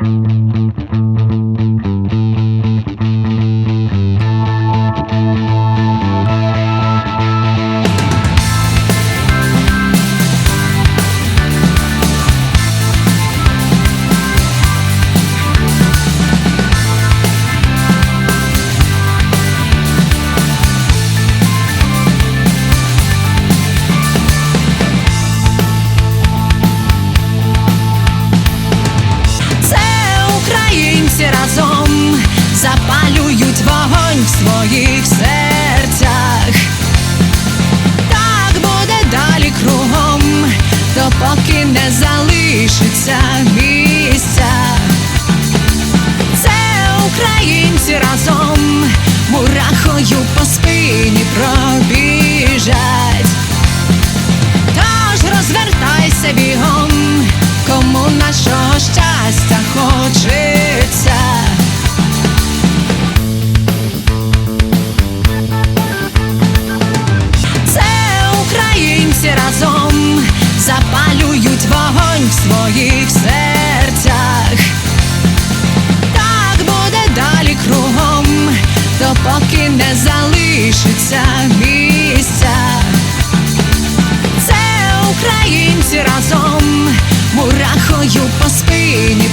Це своїх серцях. Так буде далі кругом, допоки не залишиться місця. Це українці разом мурахою по спині пробіжать. Тож розвертайся бігом, українці разом запалюють вогонь в своїх серцях. Так буде далі кругом, допоки не залишиться місця. Це українці разом мурахою по спині